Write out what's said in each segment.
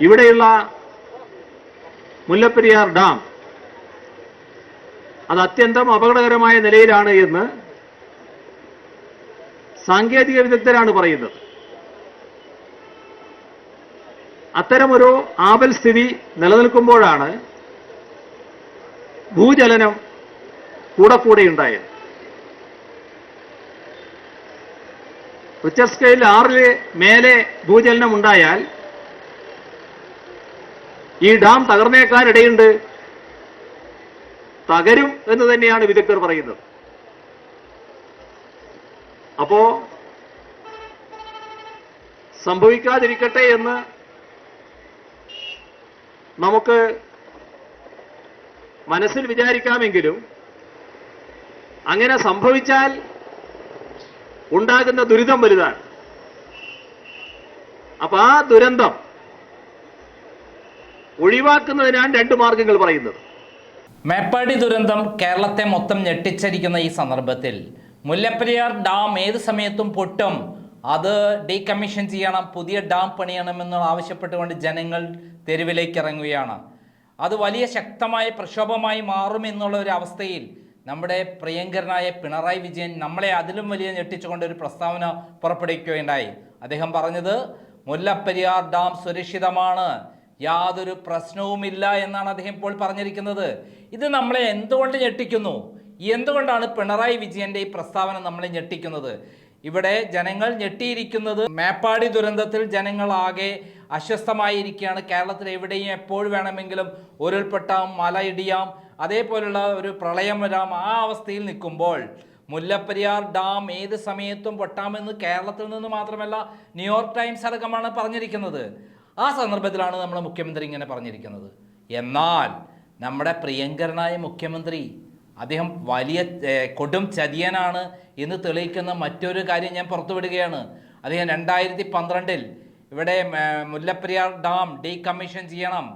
ഇവിടെയുള്ള മുല്ലപ്പെരിയാർ ഡാം അത് അത്യന്തം അപകടകരമായ നിലയിലാണ് എന്ന് സാങ്കേതിക വിദഗ്ധരാണ് പറയുന്നത്. അത്തരമൊരു ആപൽ സ്ഥിതി നിലനിൽക്കുമ്പോഴാണ് ഭൂചലനം കൂടെ കൂടെ ഉണ്ടായത്. റിച്ചർ സ്കെയിൽ ആറിൽ മേലെ ഭൂചലനം ഉണ്ടായാൽ ഈ ഡാം തകർന്നേക്കാൻ ഇടയുണ്ട് തകരും എന്ന് തന്നെയാണ് വിദഗ്ധർ പറയുന്നത്. അപ്പോ സംഭവിക്കാതിരിക്കട്ടെ എന്ന് നമുക്ക് മനസ്സിൽ വിചാരിക്കാമെങ്കിലും അങ്ങനെ സംഭവിച്ചാൽ ഉണ്ടാകുന്ന ദുരിതം വലുതാണ്. അപ്പൊ ആ ദുരന്തം ഒഴിവാക്കുന്നതിനാണ് രണ്ട് മാർഗങ്ങൾ പറയുന്നത്. മേപ്പാടി ദുരന്തം കേരളത്തെ മൊത്തം ഞെട്ടിച്ചിരിക്കുന്ന ഈ സന്ദർഭത്തിൽ മുല്ലപ്പെരിയാർ ഡാം ഏത് സമയത്തും പൊട്ടും? അത് ഡീകമ്മീഷൻ ചെയ്യണം പുതിയ ഡാം പണിയണമെന്ന് ആവശ്യപ്പെട്ടുകൊണ്ട് ജനങ്ങൾ തെരുവിലേക്ക് ഇറങ്ങുകയാണ്. അത് വലിയ ശക്തമായ പ്രക്ഷോഭമായി മാറുമെന്നുള്ള ഒരു അവസ്ഥയിൽ നമ്മുടെ പ്രിയങ്കരനായ പിണറായി വിജയൻ നമ്മളെ അതിലും വലിയ ഞെട്ടിച്ചുകൊണ്ട് ഒരു പ്രസ്താവന പുറപ്പെടുവിക്കുകയുണ്ടായി. അദ്ദേഹം പറഞ്ഞത് മുല്ലപ്പെരിയാർ ഡാം സുരക്ഷിതമാണ്. യാതൊരു പ്രശ്നവുമില്ല എന്നാണ് അദ്ദേഹം ഇപ്പോൾ പറഞ്ഞിരിക്കുന്നത്. ഇത് നമ്മളെ എന്തുകൊണ്ട് ഞെട്ടിക്കുന്നു? എന്തുകൊണ്ടാണ് പിണറായി വിജയന്റെ ഈ പ്രസ്താവന നമ്മളെ ഞെട്ടിക്കുന്നത്? ഇവിടെ ജനങ്ങൾ ഞെട്ടിയിരിക്കുന്നത് മേപ്പാടി ദുരന്തത്തിൽ ജനങ്ങൾ ആകെ അസ്വസ്ഥമായിരിക്കുകയാണ്. കേരളത്തിൽ എവിടെയും എപ്പോൾ വേണമെങ്കിലും ഉരുൾപൊട്ടാം മലയിടിയാം അതേപോലുള്ള ഒരു പ്രളയം വരാം. ആ അവസ്ഥയിൽ നിൽക്കുമ്പോൾ മുല്ലപ്പെരിയാർ ഡാം ഏത് സമയത്തും പൊട്ടാമെന്ന് കേരളത്തിൽ നിന്ന് മാത്രമല്ല ന്യൂയോർക്ക് ടൈംസ് അടക്കമാണ് പറഞ്ഞിരിക്കുന്നത്. ആ സന്ദർഭത്തിലാണ് നമ്മുടെ മുഖ്യമന്ത്രി ഇങ്ങനെ പറഞ്ഞിരിക്കുന്നത്. എന്നാൽ നമ്മുടെ പ്രിയങ്കരനായ മുഖ്യമന്ത്രി അദ്ദേഹം വലിയ കൊടും ചതിയനാണ് എന്ന് തെളിയിക്കുന്ന മറ്റൊരു കാര്യം ഞാൻ പുറത്തുവിടുകയാണ് അദ്ദേഹം രണ്ടായിരത്തി പന്ത്രണ്ടിൽ ഇവിടെ മുല്ലപ്പെരിയാർ ഡാം ഡീ കമ്മീഷൻ ചെയ്യണം.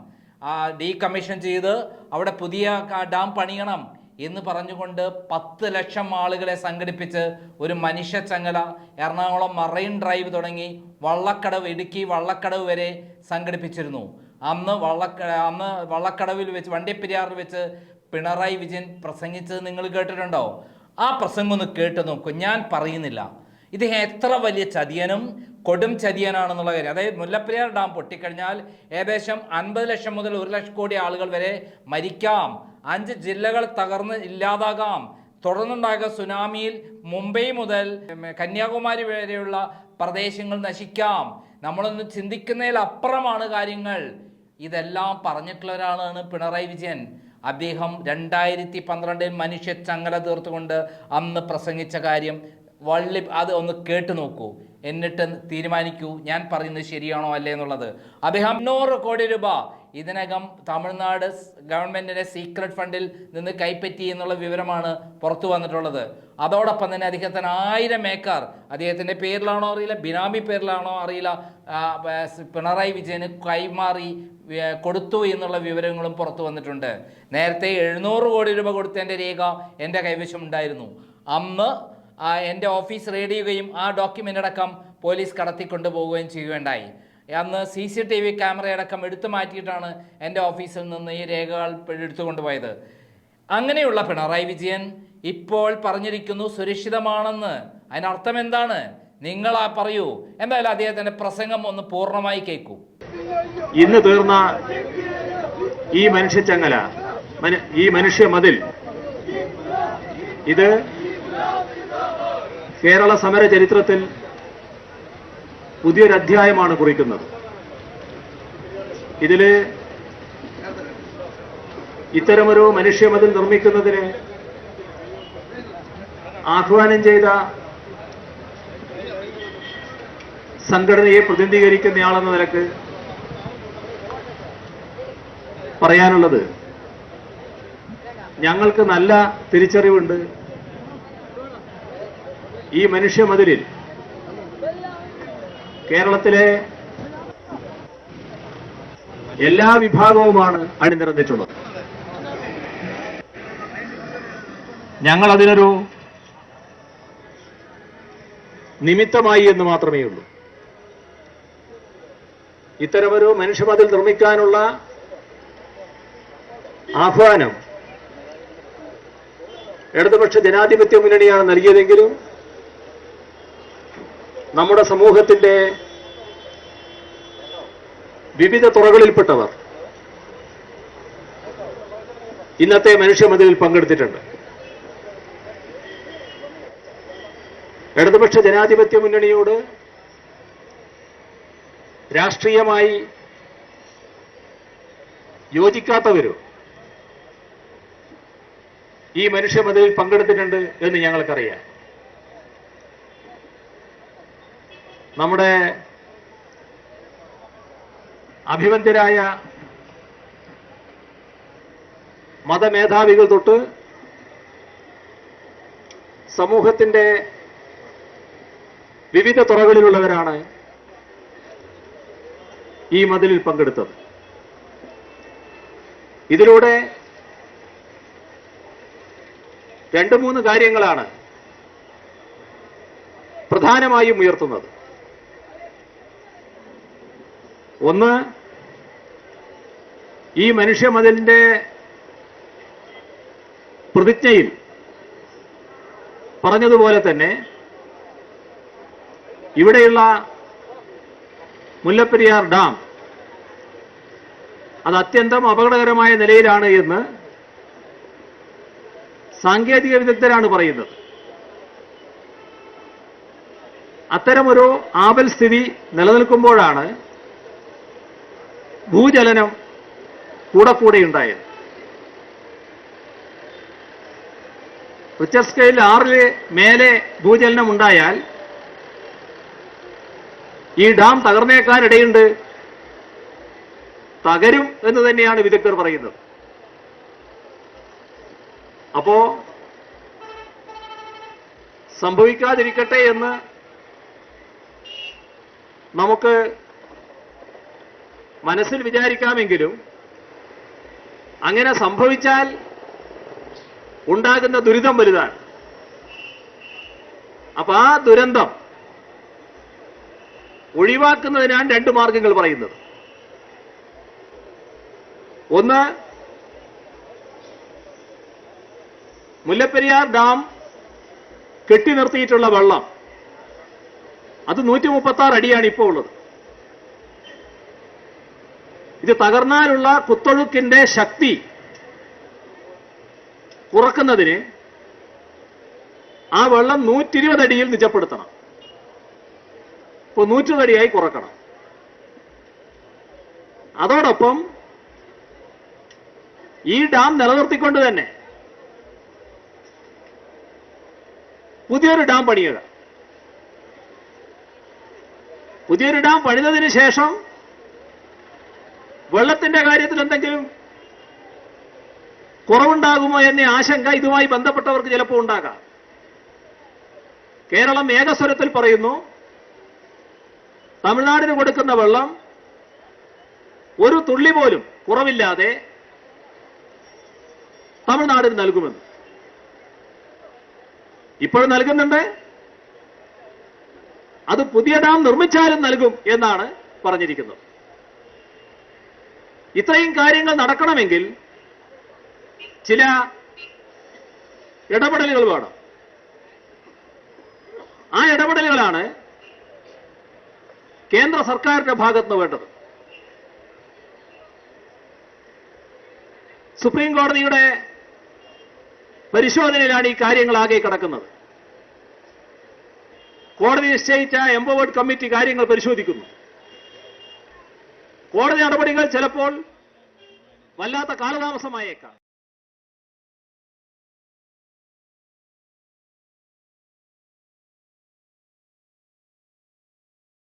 ഡീ കമ്മീഷൻ ചെയ്ത് അവിടെ പുതിയ ഡാം പണിയണം. എന്ന് പറഞ്ഞുകൊണ്ട് പത്ത് ലക്ഷം ആളുകളെ സംഘടിപ്പിച്ച് ഒരു മനുഷ്യ ചങ്ങല എറണാകുളം മറൈൻ ഡ്രൈവ് തുടങ്ങി വള്ളക്കടവ് ഇടുക്കി വള്ളക്കടവ് വരെ സംഘടിപ്പിച്ചിരുന്നു. അന്ന് വള്ളക്ക അന്ന് വള്ളക്കടവിൽ വെച്ച് വണ്ടിപ്പെരിയാറിൽ വെച്ച് പിണറായി വിജയൻ പ്രസംഗിച്ചത് നിങ്ങൾ കേട്ടിട്ടുണ്ടോ? ആ പ്രസംഗം ഒന്ന് കേട്ട് നോക്കൂ ഞാൻ പറയുന്നില്ല. ഇദ്ദേഹം എത്ര വലിയ ചതിയനും കൊടും ചതിയനാണെന്നുള്ള കാര്യം. അതായത് മുല്ലപ്പെരിയാർ ഡാം പൊട്ടിക്കഴിഞ്ഞാൽ ഏകദേശം അൻപത് ലക്ഷം മുതൽ ഒരു ലക്ഷം കോടി ആളുകൾ വരെ മരിക്കാം. അഞ്ച് ജില്ലകൾ തകർന്ന് ഇല്ലാതാകാം. തുടർന്നുണ്ടായ സുനാമിയിൽ മുംബൈ മുതൽ കന്യാകുമാരി വരെയുള്ള പ്രദേശങ്ങൾ നശിക്കാം. നമ്മളൊന്ന് ചിന്തിക്കുന്നതിൽ അപ്പുറമാണ് കാര്യങ്ങൾ. ഇതെല്ലാം പറഞ്ഞിട്ടുള്ള ഒരാളാണ് പിണറായി വിജയൻ. അദ്ദേഹം രണ്ടായിരത്തി പന്ത്രണ്ടിൽ മനുഷ്യ ചങ്ങല തീർത്തുകൊണ്ട് അന്ന് പ്രസംഗിച്ച കാര്യം വള്ളി അത് ഒന്ന് കേട്ടു നോക്കൂ. എന്നിട്ട് തീരുമാനിക്കൂ. ഞാൻ പറയുന്നത് ശരിയാണോ അല്ലേ എന്നുള്ളത്. അദ്ദേഹം നൂറ് കോടി രൂപ ഇതിനകം തമിഴ്നാട് ഗവൺമെന്റിന്റെ സീക്രട്ട് ഫണ്ടിൽ നിന്ന് കൈപ്പറ്റി എന്നുള്ള വിവരമാണ് പുറത്തു വന്നിട്ടുള്ളത്. അതോടൊപ്പം തന്നെ അദ്ദേഹത്തിന് ആയിരം ഏക്കർ അദ്ദേഹത്തിന്റെ പേരിലാണോ അറിയില്ല ബിനാമി പേരിലാണോ അറിയില്ല പിണറായി വിജയന് കൈമാറി കൊടുത്തു എന്നുള്ള വിവരങ്ങളും പുറത്തു വന്നിട്ടുണ്ട്. നേരത്തെ എഴുന്നൂറ് കോടി രൂപ കൊടുത്തതിന്റെ രേഖ എന്റെ കൈവശം ഉണ്ടായിരുന്നു. അന്ന് എന്റെ ഓഫീസ് റെയ്ഡ് ചെയ്യുകയും ആ ഡോക്യുമെന്റ് അടക്കം പോലീസ് കടത്തിക്കൊണ്ടു പോവുകയും ചെയ്യുകയുണ്ടായി. അന്ന് സി സി ടി വി ക്യാമറയടക്കം എടുത്തു മാറ്റിയിട്ടാണ് എന്റെ ഓഫീസിൽ നിന്ന് ഈ രേഖകൾ എടുത്തുകൊണ്ടുപോയത്. അങ്ങനെയുള്ള പിണറായി വിജയൻ ഇപ്പോൾ പറഞ്ഞിരിക്കുന്നു സുരക്ഷിതമാണെന്ന്. അതിനർത്ഥം എന്താണ്? നിങ്ങൾ ആ പറയൂ. എന്തായാലും അദ്ദേഹത്തിന്റെ പ്രസംഗം ഒന്ന് പൂർണമായി കേൾക്കൂ. ഇന്ന് തീർന്ന ഈ മനുഷ്യച്ചങ്ങല ചങ്ങല ഈ മനുഷ്യ മതിൽ ഇത് കേരള സമര ചരിത്രത്തിൽ പുതിയൊരു അധ്യായമാണ് കുറിക്കുന്നത്. ഇതിൽ ഇത്തരമൊരു മനുഷ്യമതിൽ നിർമ്മിക്കുന്നതിന് ആഹ്വാനം ചെയ്ത സംഘടനയെ പ്രതിനിധീകരിക്കുന്നയാളെന്ന നിലയ്ക്ക് പറയാനുള്ളത് ഞങ്ങൾക്ക് നല്ല തിരിച്ചറിവുണ്ട്. ഈ മനുഷ്യ മതിലിൽ കേരളത്തിലെ എല്ലാ വിഭാഗവുമാണ് അണിനിരന്നിട്ടുള്ളത്. ഞങ്ങൾ അതിനൊരു നിമിത്തമായി എന്ന് മാത്രമേ ഉള്ളൂ. ഇത്തരമൊരു മനുഷ്യമതിൽ നിർമ്മിക്കാനുള്ള ആഹ്വാനം ഇടതുപക്ഷ ജനാധിപത്യ മുന്നണിയാണ് നൽകിയതെങ്കിലും നമ്മുടെ സമൂഹത്തിന്റെ വിവിധ തുറകളിൽപ്പെട്ടവർ ഇന്നത്തെ മനുഷ്യമതിലിൽ പങ്കെടുത്തിട്ടുണ്ട്. ഇടതുപക്ഷ ജനാധിപത്യ മുന്നണിയോട് രാഷ്ട്രീയമായി യോജിക്കാത്തവരോ ഈ മനുഷ്യമതിലിൽ പങ്കെടുത്തിട്ടുണ്ട് എന്ന് ഞങ്ങൾക്കറിയാം. നമ്മുടെ അഭിമന്യരായ മതമേധാവികൾ തൊട്ട് സമൂഹത്തിന്റെ വിവിധ തുറകളിലുള്ളവരാണ് ഈ മതിലിൽ പങ്കെടുത്തത്. ഇതിലൂടെ രണ്ട് മൂന്ന് കാര്യങ്ങളാണ് പ്രധാനമായും ഉയർത്തുന്നത്. ഒന്ന് ഈ മനുഷ്യമതിലിന്റെ പ്രതിജ്ഞയിൽ പറഞ്ഞതുപോലെ തന്നെ ഇവിടെയുള്ള മുല്ലപ്പെരിയാർ ഡാം അത് അത്യന്തം അപകടകരമായ നിലയിലാണ് എന്ന് സാങ്കേതിക വിദഗ്ധരാണ് പറയുന്നത്. അത്തരമൊരു ആപൽ സ്ഥിതി നിലനിൽക്കുമ്പോഴാണ് ഭൂചലനം കൂടെ കൂടെ ഉണ്ടായത്. റിച്ചർ സ്കെയിൽ ആറിൽ മേലെ ഭൂചലനം ഉണ്ടായാൽ ഈ ഡാം തകർന്നേക്കാൻ ഇടയുണ്ട് തകരും എന്ന് തന്നെയാണ് വിദഗ്ധർ പറയുന്നത്. അപ്പോ സംഭവിക്കാതിരിക്കട്ടെ എന്ന് നമുക്ക് മനസ്സിൽ വിചാരിക്കാമെങ്കിലും അങ്ങനെ സംഭവിച്ചാൽ ഉണ്ടാകുന്ന ദുരിതം വലുതാണ്. അപ്പൊ ആ ദുരന്തം ഒഴിവാക്കുന്നതിനാണ് രണ്ട് മാർഗങ്ങൾ പറയുന്നത്. ഒന്ന് മുല്ലപ്പെരിയാർ ഡാം കെട്ടി നിർത്തിയിട്ടുള്ള വെള്ളം. അത് നൂറ്റി മുപ്പത്തി ആറ് അടിയാണ് ഇപ്പോൾ ഉള്ളത്. ഇത് തകർന്നാലുള്ള കുത്തൊഴുക്കിന്റെ ശക്തി കുറക്കുന്നതിന് ആ വെള്ളം നൂറ്റി ഇരുപത് അടിയിൽ നിജപ്പെടുത്തണം. ഇപ്പൊ നൂറ്റിരുപത് അടിയായി കുറക്കണം. അതോടൊപ്പം ഈ ഡാം നിലനിർത്തിക്കൊണ്ട് തന്നെ പുതിയൊരു ഡാം പണിയുക. പുതിയൊരു ഡാം പണിതതിന് ശേഷം വെള്ളത്തിന്റെ കാര്യത്തിൽ എന്തെങ്കിലും കുറവുണ്ടാകുമോ എന്ന ആശങ്ക ഇതുമായി ബന്ധപ്പെട്ടവർക്ക് ചിലപ്പോൾ ഉണ്ടാകാം. കേരളം ഏകസ്വരത്തിൽ പറയുന്നു തമിഴ്നാടിന് കൊടുക്കുന്ന വെള്ളം ഒരു തുള്ളി പോലും കുറവില്ലാതെ തമിഴ്നാടിന് നൽകുമെന്ന്. ഇപ്പോഴും നൽകുന്നുണ്ട്. അത് പുതിയ ഡാം നിർമ്മിച്ചാലും നൽകും എന്നാണ് പറഞ്ഞിരിക്കുന്നത്. ഇത്രയും കാര്യങ്ങൾ നടക്കണമെങ്കിൽ ചില ഇടപെടലുകൾ വേണം. ആ ഇടപെടലുകളാണ് കേന്ദ്ര സർക്കാരിന്റെ ഭാഗത്ത് നിന്ന് വേണ്ടത്. സുപ്രീം കോടതിയുടെ പരിശോധനയിലാണ് ഈ കാര്യങ്ങൾ ആകെ കിടക്കുന്നത്. കോടതി നിശ്ചയിച്ച എംപവേർഡ് കമ്മിറ്റി കാര്യങ്ങൾ പരിശോധിക്കുന്നു. കോടതി നടപടികൾ ചിലപ്പോൾ വല്ലാത്ത കാലതാമസമായേക്കാം.